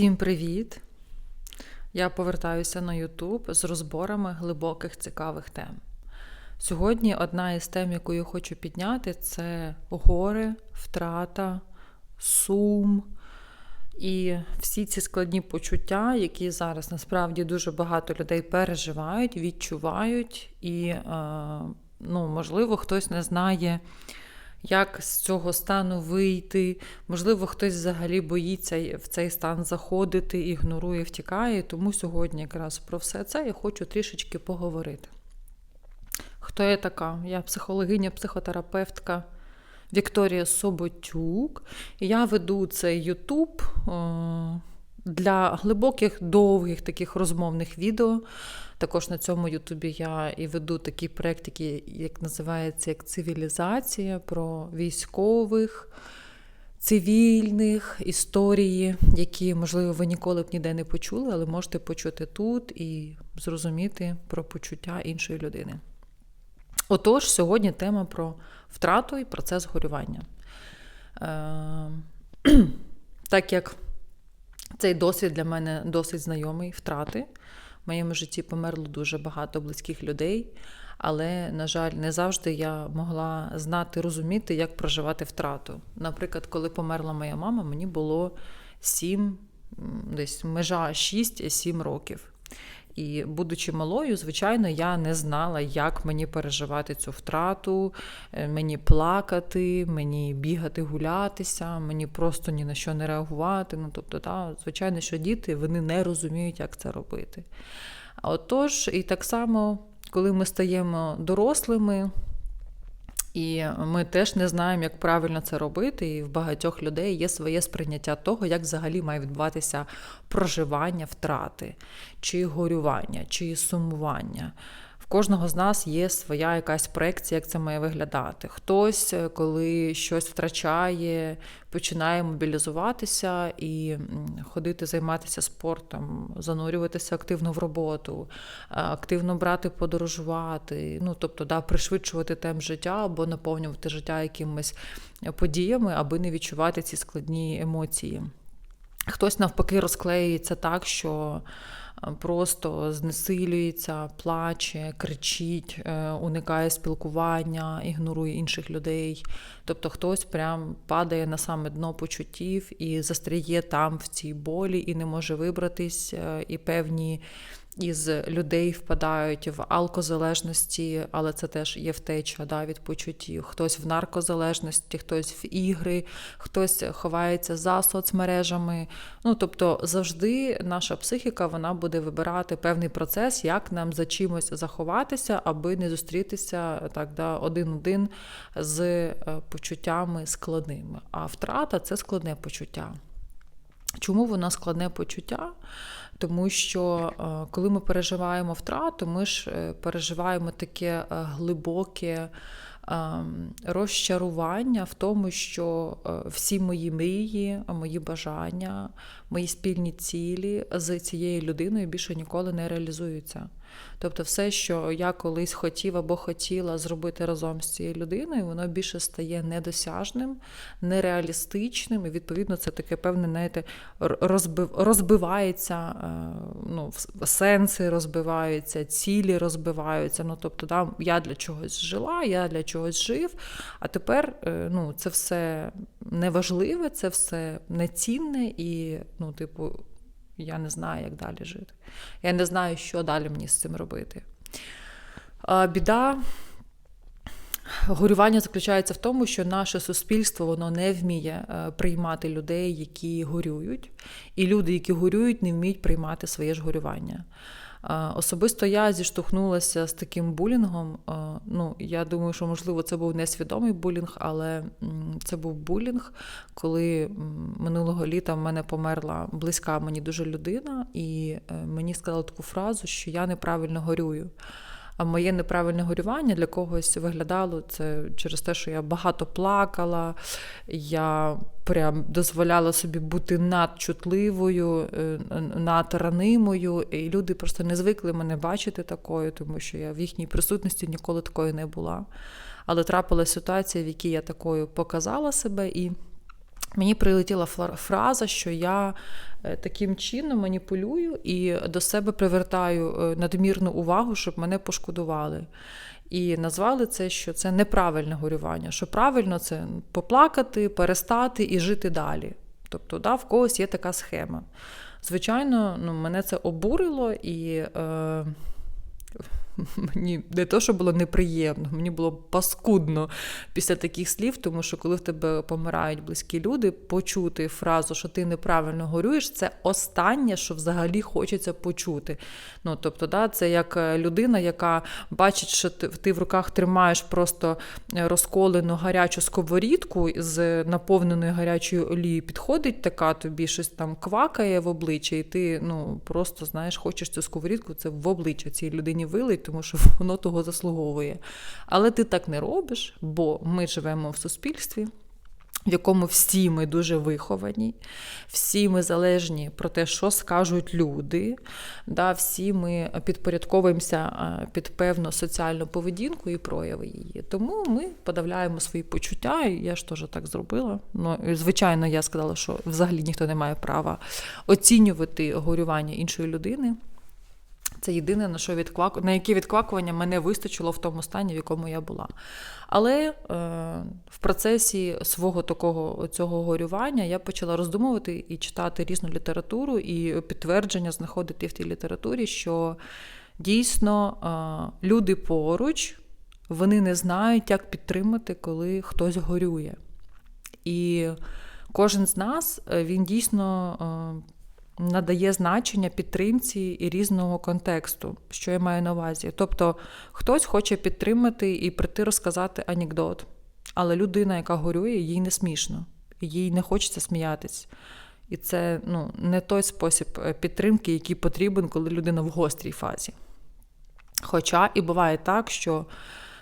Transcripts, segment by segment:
Всім привіт! Я повертаюся на YouTube з розборами глибоких цікавих тем. Сьогодні одна із тем, яку я хочу підняти, це горе, втрата, сум і всі ці складні почуття, які зараз насправді дуже багато людей переживають, відчувають, і, е, ну, можливо, хтось не знає як з цього стану вийти. Можливо, хтось взагалі боїться в цей стан заходити, ігнорує, втікає. Тому сьогодні якраз про все це я хочу трішечки поговорити. Хто я така? Я психологиня, психотерапевтка Вікторія Соботюк. Я веду цей Ютуб для глибоких, довгих таких розмовних відео. Також на цьому Ютубі я і веду такий проєкт, який як називається як цивілізація про військових, цивільних історії, які, можливо, ви ніколи б ніде не почули, але можете почути тут і зрозуміти про почуття іншої людини. Отож, сьогодні тема про втрату і процес горювання. Е, так як цей досвід для мене досить знайомий втрати. В моєму житті померло дуже багато близьких людей, але, на жаль, не завжди я могла знати, розуміти, як проживати втрату. Наприклад, коли померла моя мама, мені було 7, десь межа 6-7 років. І, будучи малою, звичайно, я не знала, як мені переживати цю втрату, е, мені плакати, мені бігати, гулятися, мені просто ні на що не реагувати. Ну, тобто, та, звичайно, що діти вони не розуміють, як це робити. Отож, і так само, коли ми стаємо дорослими. І ми теж не знаємо, як правильно це робити. І в багатьох людей є своє сприйняття того, як взагалі має відбуватися проживання втрати, чи горювання, чи сумування кожного з нас є своя якась проекція, як це має виглядати. Хтось, е, коли щось втрачає, починає мобілізуватися і ходити займатися спортом, занурюватися активно в роботу, активно брати, подорожувати, ну тобто да, пришвидшувати темп життя або наповнювати життя якимись подіями, аби не відчувати ці складні емоції. Хтось навпаки розклеюється так, що просто знесилюється, плаче, кричить, е, уникає спілкування, ігнорує інших людей. Тобто хтось прям падає на саме дно почуттів і застряє там в цій болі і не може вибратись, е, і певні із людей впадають в алкозалежності, але це теж є втеча да, від почуттів. Хтось в наркозалежності, хтось в ігри, хтось ховається за соцмережами. Ну тобто завжди наша психіка вона буде вибирати певний процес, як нам за чимось заховатися, аби не зустрітися так, да, один-один з е, почуттями складними. А втрата це складне почуття. Чому воно складне почуття? Тому що е, коли ми переживаємо втрату, ми ж е, переживаємо таке е, глибоке розчарування в тому, що всі мої мрії, мої бажання, мої спільні цілі з цією людиною більше ніколи не реалізуються. Тобто, все, що я колись хотів або хотіла зробити разом з цією людиною, воно більше стає недосяжним, нереалістичним, і відповідно це таке певне, знаєте, розбив, розбивається, е, ну, сенси розбиваються, цілі розбиваються. Ну, тобто, да, я для чогось жила, я для чогось жив, а тепер е, ну, це все неважливе, це все нецінне і, ну, типу, я не знаю, як далі жити. Я не знаю, що далі мені з цим робити. Біда. Горювання заключається в тому, що наше суспільство воно не вміє е, приймати людей, які горюють, і люди, які горюють, не вміють приймати своє ж горювання. Особисто я зіштовхнулася з таким булінгом. Ну, Я думаю, що, можливо, це був несвідомий булінг, але це був булінг, коли минулого літа в мене померла близька мені дуже людина, і е, мені сказали таку фразу, що я неправильно горюю. А моє неправильне горювання для когось виглядало це через те, що я багато плакала, я прям дозволяла собі бути надчутливою, е, надранимою, і люди просто не звикли мене бачити такою, тому що я в їхній присутності ніколи такою не була. Але трапилася ситуація, в якій я такою показала себе і. Мені прилетіла фраза, що я е, таким чином маніпулюю і до себе привертаю е, надмірну увагу, щоб мене пошкодували. І назвали це, що це неправильне горювання. Що правильно це поплакати, перестати і жити далі. Тобто, да, в когось є така схема. Звичайно, ну, мене це обурило і. Е, мені не то, що було неприємно, мені було паскудно після таких слів, тому що коли в тебе помирають близькі люди, почути фразу, що ти неправильно горюєш, це останнє, що взагалі хочеться почути. Ну, Тобто, да, це як е, людина, яка бачить, що ти, в руках тримаєш просто е, розколену гарячу сковорідку з наповненою гарячою олією, підходить така, тобі щось там квакає в обличчя, і ти ну, просто знаєш, хочеш цю сковорідку, це в обличчя цій людині вилить тому що воно того заслуговує. Але ти так не робиш, бо ми живемо в суспільстві. В якому всі ми дуже виховані, всі ми залежні про те, що скажуть люди, да, всі ми підпорядковуємося під певну соціальну поведінку і прояви її. Тому ми подавляємо свої почуття, і я ж теж так зробила. Ну, Звичайно, я сказала, що взагалі ніхто не має права оцінювати горювання іншої людини. Це єдине, на що відкваку... на яке відквакування мене вистачило в тому стані, в якому я була. Але е, в процесі свого такого цього горювання я почала роздумувати і читати різну літературу, і підтвердження знаходити в тій літературі, що дійсно е, люди поруч вони не знають, як підтримати, коли хтось горює. І кожен з нас е, він дійсно. Е, надає значення підтримці і різного контексту, що я маю на увазі. Тобто хтось хоче підтримати і прийти розказати анекдот, але людина, яка горює, їй не смішно, їй не хочеться сміятись. І це ну, не той спосіб е, підтримки, який потрібен, коли людина в гострій фазі. Хоча і буває так, що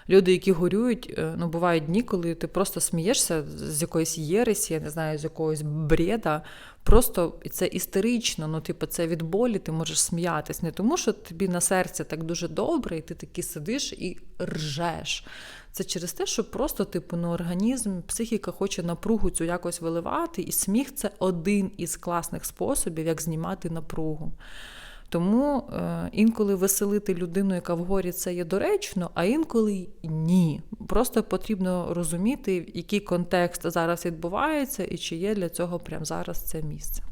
люди, які горюють, е, ну бувають дні, коли ти просто смієшся з якоїсь єресі, я не знаю, з якогось бреда. Просто це істерично, ну, типу, це від болі, ти можеш сміятись. Не тому, що тобі на серці так дуже добре, і ти такий сидиш і ржеш. Це через те, що просто, типу, ну, організм, психіка хоче напругу цю якось виливати, і сміх це один із класних способів, як знімати напругу. Тому е, інколи веселити людину, яка в горі, це є доречно, а інколи ні. Просто потрібно розуміти, який контекст зараз відбувається, і чи є для цього прямо зараз це місце.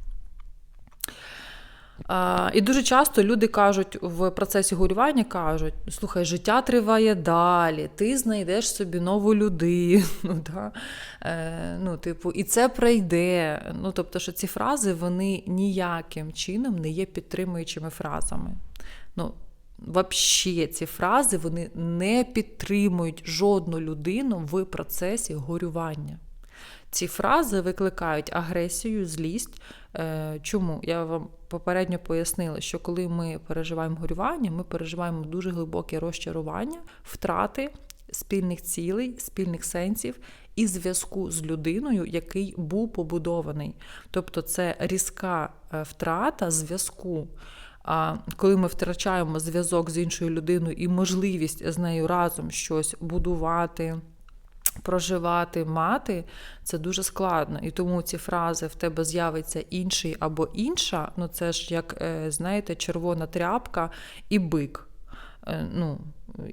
А, І дуже часто люди кажуть в процесі горювання, кажуть: слухай, життя триває далі, ти знайдеш собі нову людину. Да? Е, ну, типу, І це пройде. Ну, Тобто, що ці фрази вони ніяким чином не є підтримуючими фразами. Ну, Взагалі, ці фрази вони не підтримують жодну людину в процесі горювання. Ці фрази викликають агресію, злість. Е, чому? Я вам попередньо пояснила, що коли ми переживаємо горювання, ми переживаємо дуже глибоке розчарування, втрати спільних цілей, спільних сенсів і зв'язку з людиною, який був побудований. Тобто це різка е, втрата зв'язку. А коли ми втрачаємо зв'язок з іншою людиною і можливість з нею разом щось будувати проживати, мати це дуже складно. І тому ці фрази в тебе з'явиться інший або інша. Ну це ж як, е, знаєте, червона тряпка і бик. Е, ну,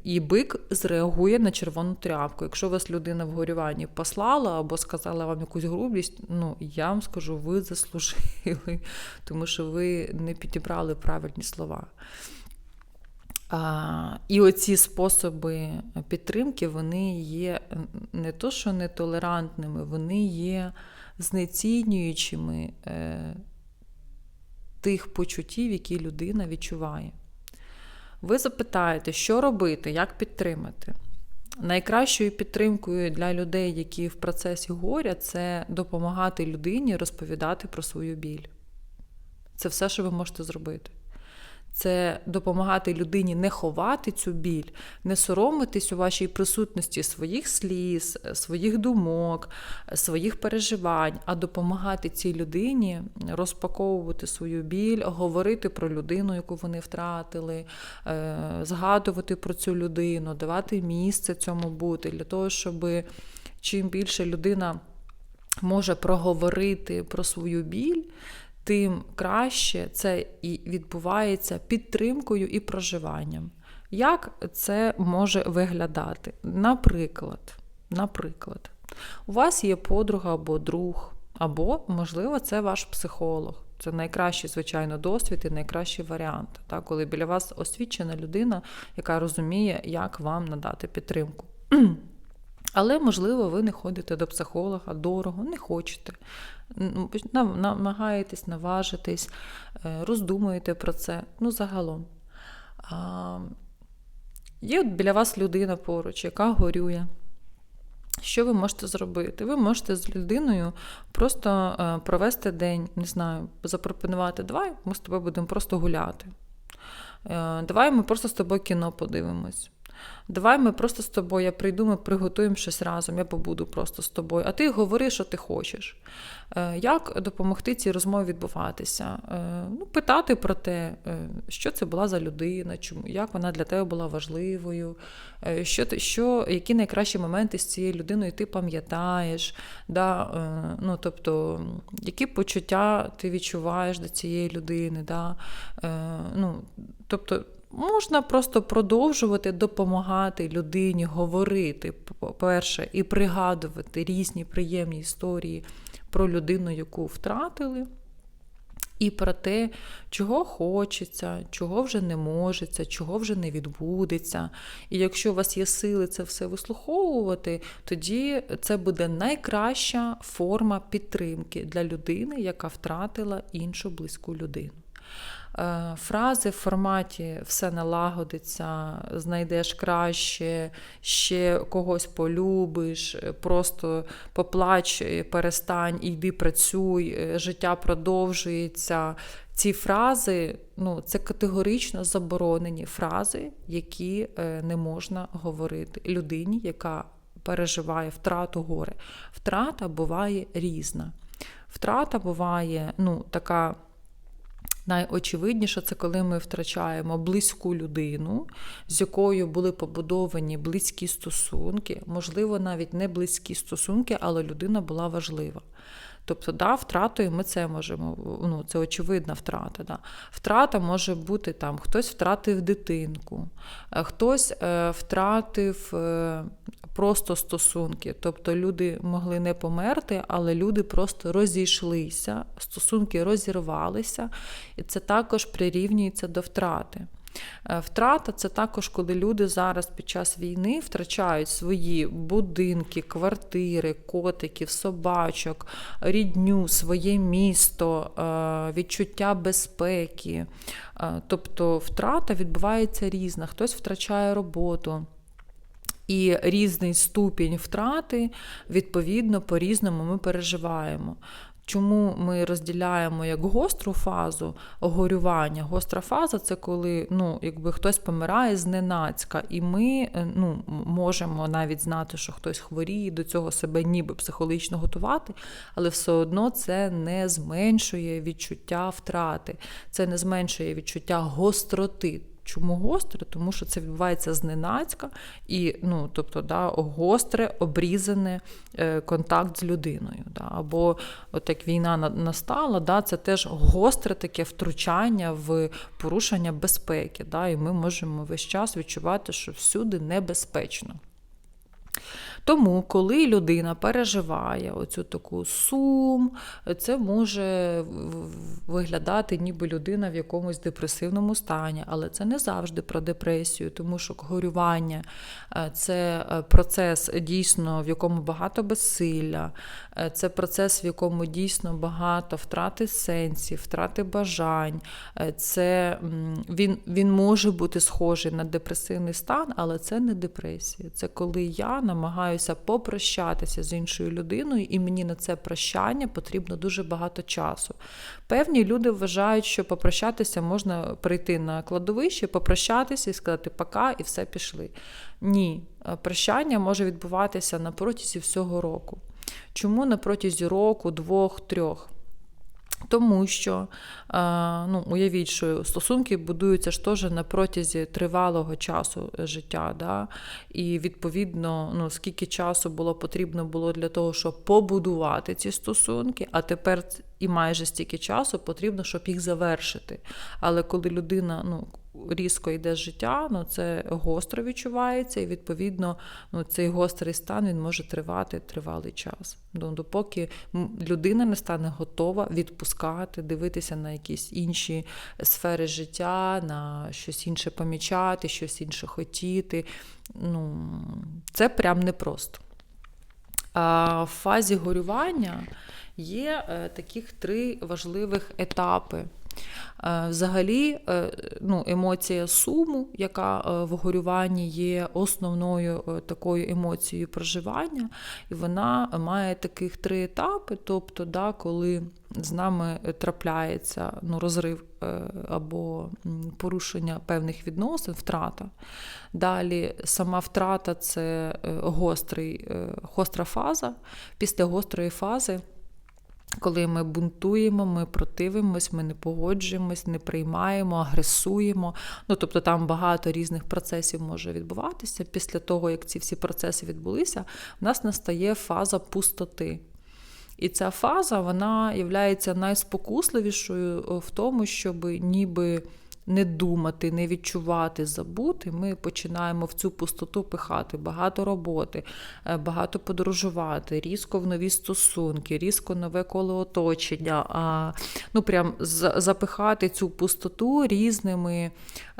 І бик зреагує на червону тряпку. Якщо вас людина в горюванні послала або сказала вам якусь грубість, ну я вам скажу, ви заслужили, тому що ви не підібрали правильні слова. І оці способи підтримки, вони є не то, що нетолерантними, вони є знецінюючими е, тих почуттів, які людина відчуває. Ви запитаєте, що робити, як підтримати? Найкращою підтримкою для людей, які в процесі горя, це допомагати людині розповідати про свою біль. Це все, що ви можете зробити це допомагати людині не ховати цю біль, не соромитись у вашій присутності своїх сліз, своїх думок, своїх переживань, а допомагати цій людині розпаковувати свою біль, говорити про людину, яку вони втратили, е, згадувати про цю людину, давати місце цьому бути, для того, щоб чим більше людина може проговорити про свою біль, тим краще це і відбувається підтримкою і проживанням. Як це може виглядати? Наприклад, наприклад, у вас є подруга або друг, або, можливо, це ваш психолог. Це найкращий, звичайно, досвід і найкращий варіант, так, коли біля вас освічена людина, яка розуміє, як вам надати підтримку. Але, можливо, ви не ходите до психолога дорого, не хочете. Намагаєтесь наважитись, е, роздумуєте про це. Ну, загалом. Є от біля вас людина поруч, яка горює. Що ви можете зробити? Ви можете з людиною просто е, провести день, не знаю, запропонувати, давай ми з тобою будемо просто гуляти. Е, давай ми просто з тобою кіно подивимось. Давай ми просто з тобою, я прийду, ми приготуємо щось разом, я побуду просто з тобою. А ти говори, що ти хочеш. Е, як допомогти цій розмові відбуватися? Е, ну, Питати про те, е, що це була за людина, чому, як вона для тебе була важливою, що, що, які найкращі моменти з цією людиною ти пам'ятаєш, да? ну, тобто, які почуття ти відчуваєш до цієї людини. Да? Ну, тобто, Можна просто продовжувати допомагати людині говорити, по-перше, і пригадувати різні приємні історії про людину, яку втратили, і про те, чого хочеться, чого вже не можеться, чого вже не відбудеться. І якщо у вас є сили це все вислуховувати, тоді це буде найкраща форма підтримки для людини, яка втратила іншу близьку людину. Е, фрази в форматі все налагодиться, знайдеш краще, ще когось полюбиш, просто поплач, перестань, йди працюй, е, життя продовжується. Ці фрази ну, це категорично заборонені фрази, які е, не можна говорити людині, яка переживає втрату горе. Втрата буває різна. Втрата буває ну, така. Найочевидніше, це коли ми втрачаємо близьку людину, з якою були побудовані близькі стосунки, можливо, навіть не близькі стосунки, але людина була важлива. Тобто, да, втратою ми це можемо, ну, це очевидна втрата. Да. Втрата може бути там, хтось втратив дитинку, е, хтось е, втратив е, просто стосунки. Тобто люди могли не померти, але люди просто розійшлися, стосунки розірвалися, і це також прирівнюється до втрати. Е, втрата це також, коли люди зараз під час війни втрачають свої будинки, квартири, котиків, собачок, рідню, своє місто, е, відчуття безпеки. Е, тобто втрата відбувається різна, хтось втрачає роботу. І різний ступінь втрати, відповідно, по-різному ми переживаємо. Чому ми розділяємо як гостру фазу горювання? Гостра фаза це коли ну, якби хтось помирає зненацька, і ми е, ну, можемо навіть знати, що хтось хворіє, до цього себе ніби психологічно готувати, але все одно це не зменшує відчуття втрати, це не зменшує відчуття гостроти. Чому гостре? Тому що це відбувається зненацька і, ну, тобто, да, гостре, обрізане е, контакт з людиною. Да. Або от як війна настала, да, це теж гостре таке втручання в порушення безпеки. Да, І ми можемо весь час відчувати, що всюди небезпечно. Тому, коли людина переживає оцю таку сум, це може виглядати, ніби людина в якомусь депресивному стані, але це не завжди про депресію, тому що горювання е, це е, процес дійсно, в якому багато безсилля, е, це процес, в якому дійсно багато втрати сенсів, втрати бажань. Це Він, Він може бути схожий на депресивний стан, але це не депресія. Це коли я намагаюся намагаюся попрощатися з іншою людиною, і мені на це прощання потрібно дуже багато часу. Певні люди вважають, що попрощатися можна прийти на кладовище, попрощатися і сказати пока, і все пішли. Ні, е, прощання може відбуватися на протязі всього року. Чому на протязі року, двох, трьох? Тому що е, ну, уявіть, що стосунки будуються ж теж на протязі тривалого часу життя. Да? І відповідно, ну, скільки часу було потрібно було для того, щоб побудувати ці стосунки, а тепер і майже стільки часу потрібно, щоб їх завершити. Але коли людина ну, різко йде життя, ну це гостро відчувається, і відповідно ну, цей гострий стан він може тривати тривалий час. Ну, допоки людина не стане готова відпускати, дивитися на якісь інші сфери життя, на щось інше помічати, щось інше хотіти. Ну, Це прям непросто. А в фазі горювання є е, таких три важливих етапи. Е, взагалі, е, ну, емоція суму, яка в горюванні є основною такою емоцією проживання, і вона має таких три етапи. Тобто, да, коли з нами трапляється ну, розрив або порушення певних відносин, втрата. Далі сама втрата це гострий, гостра фаза. Після гострої фази коли ми бунтуємо, ми противимось, ми не погоджуємось, не приймаємо, агресуємо. Ну, Тобто там багато різних процесів може відбуватися. Після того, як ці всі процеси відбулися, в нас настає фаза пустоти. І ця фаза вона є найспокусливішою в тому, щоб ніби не думати, не відчувати, забути, ми починаємо в цю пустоту пихати. Багато роботи, е, багато подорожувати, різко в нові стосунки, різко нове коло оточення, а ну прям запихати цю пустоту різними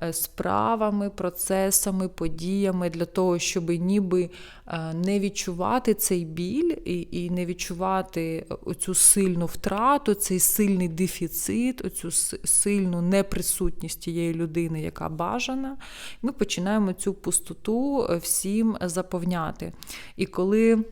е, справами, процесами, подіями для того, щоб ніби е, не відчувати цей біль і і не відчувати оцю сильну втрату, цей сильний дефіцит, оцю сильну неприсутність якість тієї людини, яка бажана, ми починаємо цю пустоту е, всім заповняти. І коли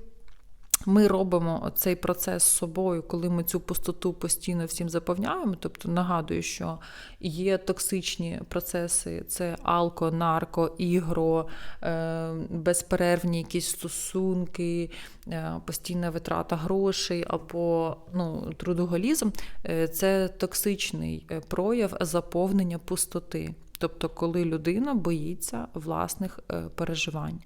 ми робимо цей процес з собою, коли ми цю пустоту постійно всім заповняємо. Тобто нагадую, що є токсичні процеси: це алко, нарко, ігро, е, безперервні якісь стосунки, е, постійна витрата грошей або ну, трудоголізм це токсичний прояв заповнення пустоти. Тобто, коли людина боїться власних переживань.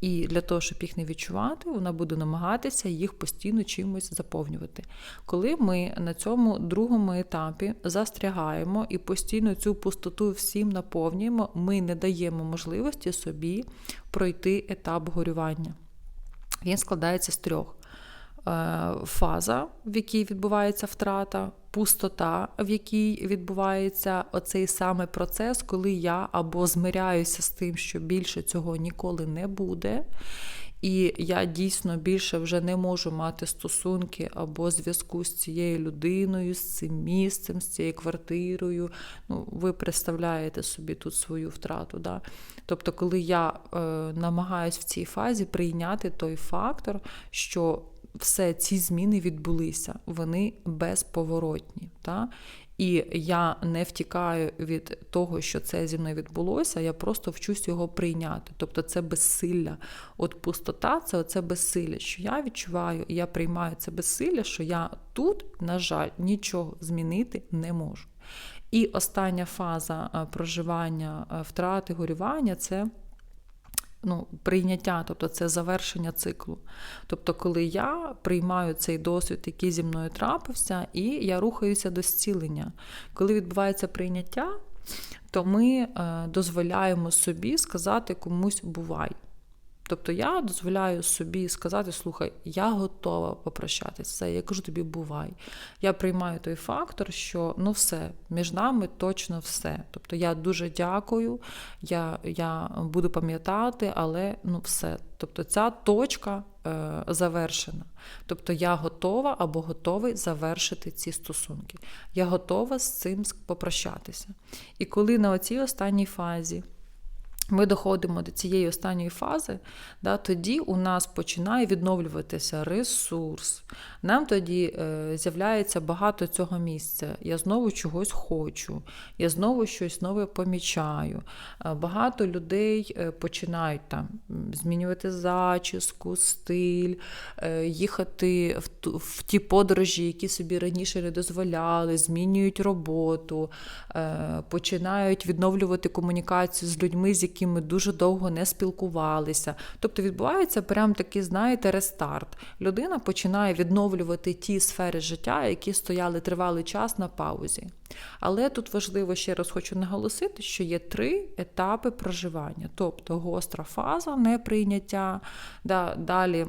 І для того, щоб їх не відчувати, вона буде намагатися їх постійно чимось заповнювати. Коли ми на цьому другому етапі застрягаємо і постійно цю пустоту всім наповнюємо, ми не даємо можливості собі пройти етап горювання. Він складається з трьох. Е, фаза, в якій відбувається втрата, пустота, в якій відбувається оцей саме процес, коли я або змиряюся з тим, що більше цього ніколи не буде. І я дійсно більше вже не можу мати стосунки або зв'язку з цією людиною, з цим місцем, з цією квартирою. Ну, Ви представляєте собі тут свою втрату. Да? Тобто, коли я е, намагаюся в цій фазі прийняти той фактор, що все ці зміни відбулися, вони безповоротні. Та? І я не втікаю від того, що це зі мною відбулося, я просто вчусь його прийняти. Тобто це безсилля. От пустота це оце безсилля, що я відчуваю, я приймаю це безсилля, що я тут, на жаль, нічого змінити не можу. І остання фаза проживання втрати, горювання це ну, прийняття, тобто це завершення циклу. Тобто, коли я приймаю цей досвід, який зі мною трапився, і я рухаюся до зцілення. Коли відбувається прийняття, то ми е, дозволяємо собі сказати комусь бувай. Тобто я дозволяю собі сказати: слухай, я готова попрощатися. Я кажу тобі, бувай. Я приймаю той фактор, що ну все, між нами точно все. Тобто я дуже дякую, я я буду пам'ятати, але ну все. Тобто ця точка е, завершена. Тобто я готова або готовий завершити ці стосунки. Я готова з цим попрощатися. І коли на оцій останній фазі ми доходимо до цієї останньої фази, да, тоді у нас починає відновлюватися ресурс. Нам тоді е, з'являється багато цього місця. Я знову чогось хочу, я знову щось нове помічаю. Е, багато людей е, починають там змінювати зачіску, стиль, е, їхати в, в ті подорожі, які собі раніше не дозволяли, змінюють роботу, е, починають відновлювати комунікацію з людьми, з якими дуже довго не спілкувалися. Тобто відбувається прям такий, знаєте, рестарт. Людина починає відновлювати ті сфери життя, які стояли тривалий час на паузі. Але тут важливо ще раз хочу наголосити, що є три етапи проживання, тобто гостра фаза неприйняття, да, далі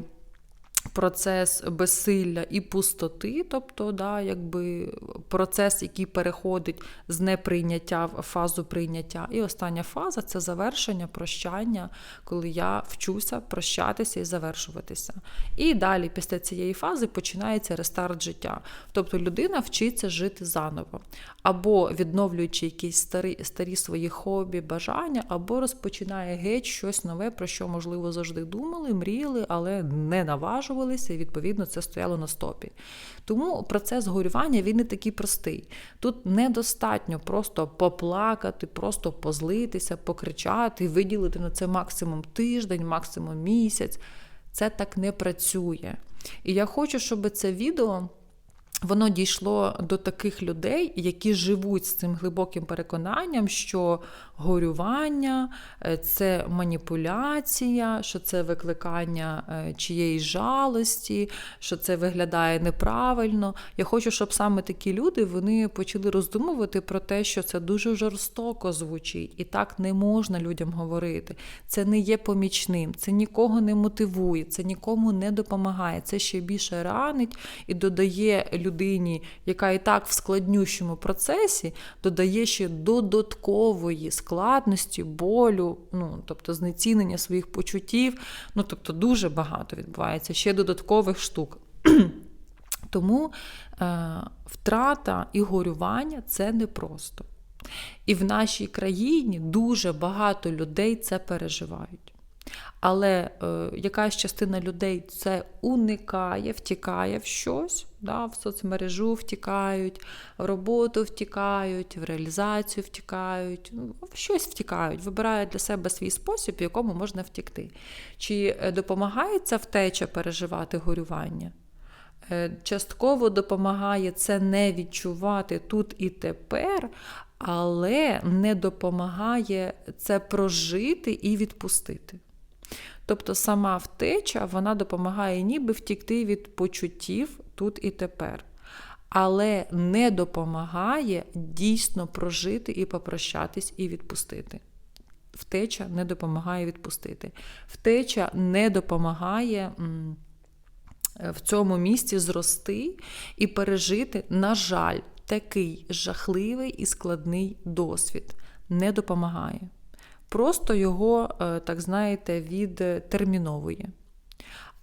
процес безсилля і пустоти, тобто да, якби процес, який переходить з неприйняття в фазу прийняття. І остання фаза це завершення, прощання, коли я вчуся прощатися і завершуватися. І далі, після цієї фази, починається рестарт життя. Тобто людина вчиться жити заново, або відновлюючи якісь старі, старі свої хобі, бажання, або розпочинає геть щось нове, про що, можливо, завжди думали, мріяли, але не наважували втомлювалися, і відповідно це стояло на стопі. Тому процес горювання він не такий простий. Тут недостатньо просто поплакати, просто позлитися, покричати, виділити на це максимум тиждень, максимум місяць. Це так не працює. І я хочу, щоб це відео. Воно дійшло до таких людей, які живуть з цим глибоким переконанням, що горювання е, це маніпуляція, що це викликання е, чиєї жалості, що це виглядає неправильно. Я хочу, щоб саме такі люди вони почали роздумувати про те, що це дуже жорстоко звучить, і так не можна людям говорити. Це не є помічним, це нікого не мотивує, це нікому не допомагає. Це ще більше ранить і додає людині, яка і так в складнющому процесі, додає ще додаткової складності, болю, ну, тобто знецінення своїх почуттів. Ну, тобто, дуже багато відбувається ще додаткових штук. Тому е, втрата і горювання це непросто. І в нашій країні дуже багато людей це переживають. Але е, якась частина людей це уникає, втікає в щось, да, в соцмережу втікають, в роботу втікають, в реалізацію втікають, ну, в щось втікають, вибирають для себе свій спосіб, в якому можна втікти. Чи е, допомагає ця втеча переживати горювання? Е, частково допомагає це не відчувати тут і тепер, але не допомагає це прожити і відпустити. Тобто сама втеча вона допомагає ніби втікти від почуттів тут і тепер. Але не допомагає дійсно прожити і попрощатись і відпустити. Втеча не допомагає відпустити. Втеча не допомагає в цьому місці зрости і пережити, на жаль, такий жахливий і складний досвід. Не допомагає просто його, е, так знаєте, відтерміновує.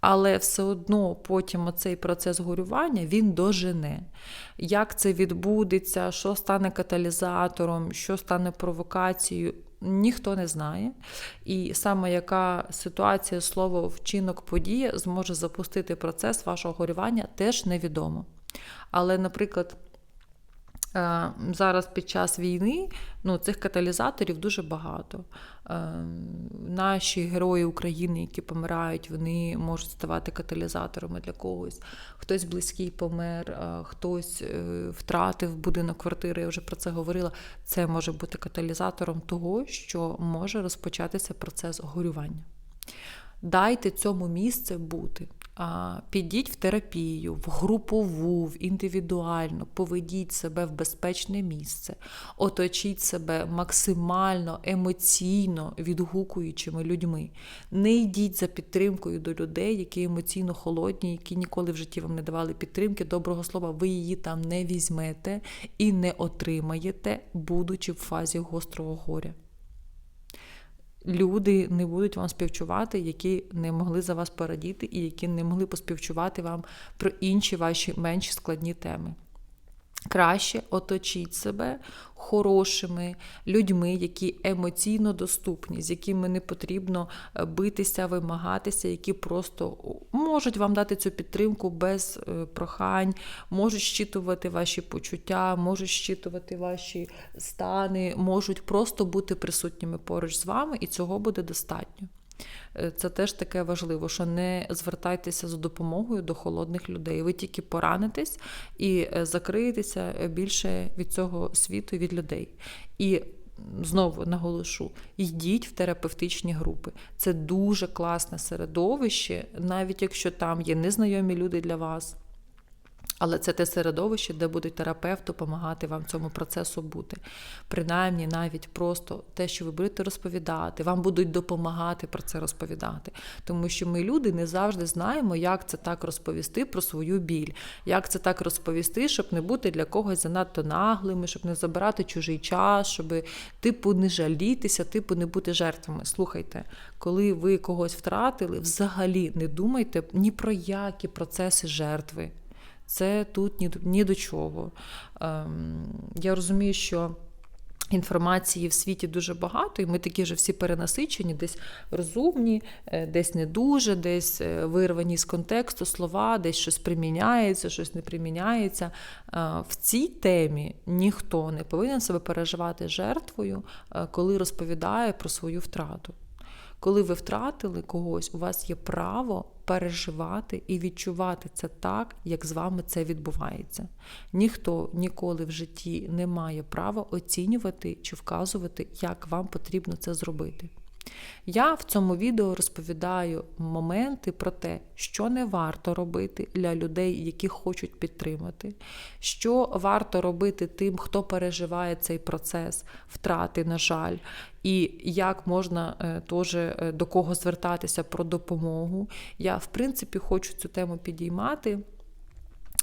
Але все одно потім оцей процес горювання він дожене. Як це відбудеться, що стане каталізатором, що стане провокацією, ніхто не знає. І саме яка ситуація, слово, вчинок, подія зможе запустити процес вашого горювання, теж невідомо. Але, наприклад, Е, зараз під час війни ну, цих каталізаторів дуже багато. Е, наші герої України, які помирають, вони можуть ставати каталізаторами для когось. Хтось близький помер, е, хтось втратив будинок квартири, я вже про це говорила. Це може бути каталізатором того, що може розпочатися процес горювання. Дайте цьому місце бути. Підіть в терапію, в групову, в індивідуальну, поведіть себе в безпечне місце, оточіть себе максимально емоційно відгукуючими людьми. Не йдіть за підтримкою до людей, які емоційно холодні, які ніколи в житті вам не давали підтримки. Доброго слова, ви її там не візьмете і не отримаєте, будучи в фазі гострого горя люди не будуть вам співчувати, які не могли за вас порадіти, і які не могли поспівчувати вам про інші ваші менш складні теми. Краще оточіть себе хорошими людьми, які емоційно доступні, з якими не потрібно е, битися, вимагатися, які просто можуть вам дати цю підтримку без е, прохань, можуть щитувати ваші почуття, можуть щитувати ваші стани, можуть просто бути присутніми поруч з вами, і цього буде достатньо. Е, це теж таке важливо, що не звертайтеся за допомогою до холодних людей. Ви тільки поранитесь і е, закриєтеся е, більше від цього світу, від людей. І знову наголошу: йдіть в терапевтичні групи. Це дуже класне середовище, навіть якщо там є незнайомі люди для вас. Але це те середовище, де буде терапевт допомагати вам цьому процесу бути. Принаймні, навіть просто те, що ви будете розповідати, вам будуть допомагати про це розповідати. Тому що ми, люди, не завжди знаємо, як це так розповісти про свою біль, як це так розповісти, щоб не бути для когось занадто наглими, щоб не забирати чужий час, щоб типу не жалітися, типу не бути жертвами. Слухайте, коли ви когось втратили, взагалі не думайте ні про які процеси жертви. Це тут ні, ні до чого. Ем, Я розумію, що. Інформації в світі дуже багато, і ми такі ж всі перенасичені, десь розумні, е, десь не дуже, десь е, вирвані з контексту слова, десь щось приміняється, щось не приміняється. Е, в цій темі ніхто не повинен себе переживати жертвою, коли розповідає про свою втрату. Коли ви втратили когось, у вас є право переживати і відчувати це так, як з вами це відбувається. Ніхто ніколи в житті не має права оцінювати чи вказувати, як вам потрібно це зробити. Я в цьому відео розповідаю моменти про те, що не варто робити для людей, які хочуть підтримати, що варто робити тим, хто переживає цей процес втрати, на жаль, і як можна е, теж е, до кого звертатися про допомогу. Я, в принципі, хочу цю тему підіймати.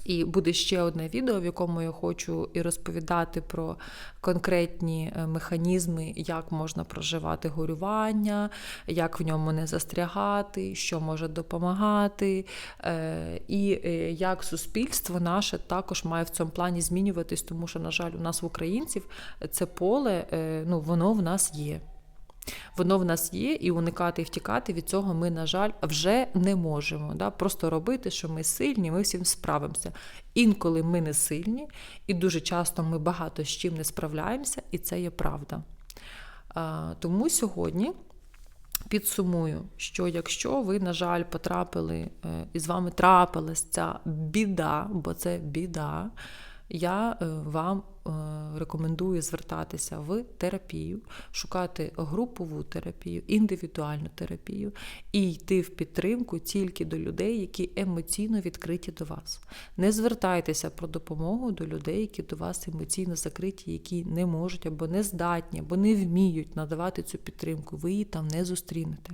І буде ще одне відео, в якому я хочу і розповідати про конкретні е, механізми, як можна проживати горювання, як в ньому не застрягати, що може допомагати, е, і е, як суспільство наше також має в цьому плані змінюватись, тому що, на жаль, у нас в українців це поле, ну, воно в нас є. Воно в нас є, і уникати і втікати від цього ми, на жаль, вже не можемо. Да? Просто робити, що ми сильні, ми всім справимося. Інколи ми не сильні, і дуже часто ми багато з чим не справляємося, і це є правда. А, Тому сьогодні. Підсумую, що якщо ви, на жаль, потрапили е, і з вами трапилась ця біда, бо це біда, я е, вам е, рекомендую звертатися в терапію, шукати групову терапію, індивідуальну терапію і йти в підтримку тільки до людей, які емоційно відкриті до вас. Не звертайтеся про допомогу до людей, які до вас емоційно закриті, які не можуть або не здатні, або не вміють надавати цю підтримку. Ви її там не зустрінете.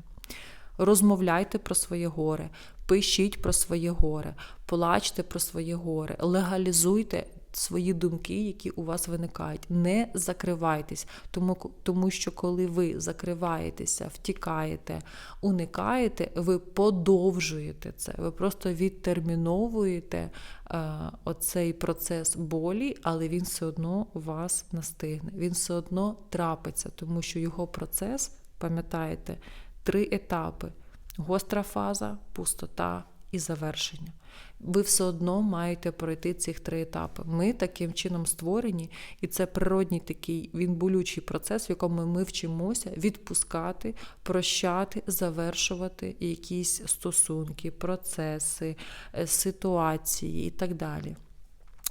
Розмовляйте про своє горе, пишіть про своє горе, плачте про своє горе, легалізуйте свої думки, які у вас виникають. Не закривайтесь, тому, тому що коли ви закриваєтеся, втікаєте, уникаєте, ви подовжуєте це, ви просто відтерміновуєте е, оцей процес болі, але він все одно вас настигне. Він все одно трапиться, тому що його процес, пам'ятаєте, три етапи: гостра фаза, пустота і завершення ви все одно маєте пройти цих три етапи. Ми таким чином створені, і це природній такий він болючий процес, в якому ми вчимося відпускати, прощати, завершувати якісь стосунки, процеси, е, ситуації і так далі.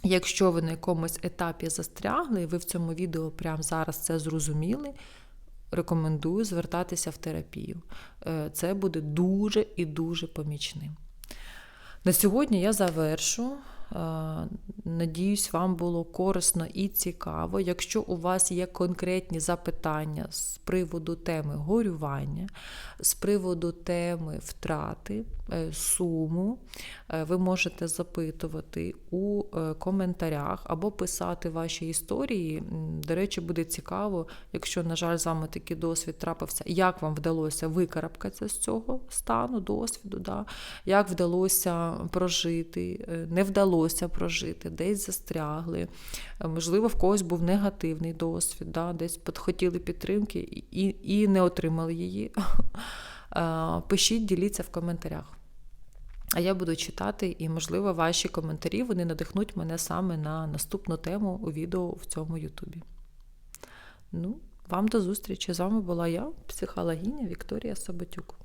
Якщо ви на якомусь етапі застрягли, і ви в цьому відео прямо зараз це зрозуміли. Рекомендую звертатися в терапію. Е, це буде дуже і дуже помічним. На сьогодні я завершу. Надіюсь, вам було корисно і цікаво. Якщо у вас є конкретні запитання з приводу теми горювання, з приводу теми втрати, е, суму, е, ви можете запитувати у е, коментарях або писати ваші історії. До речі, буде цікаво, якщо, на жаль, з вами такий досвід трапився, як вам вдалося викарабкатися з цього стану, досвіду, да? як вдалося прожити, не вдалося вдалося прожити, десь застрягли. Е, Можливо, в когось був негативний досвід, да, десь хотіли підтримки і, і не отримали її. Е, Пишіть, діліться в коментарях. А я буду читати, і, можливо, ваші коментарі вони надихнуть мене саме на наступну тему у відео в цьому Ютубі. Ну, вам до зустрічі. З вами була я, психологиня Вікторія Саботюк.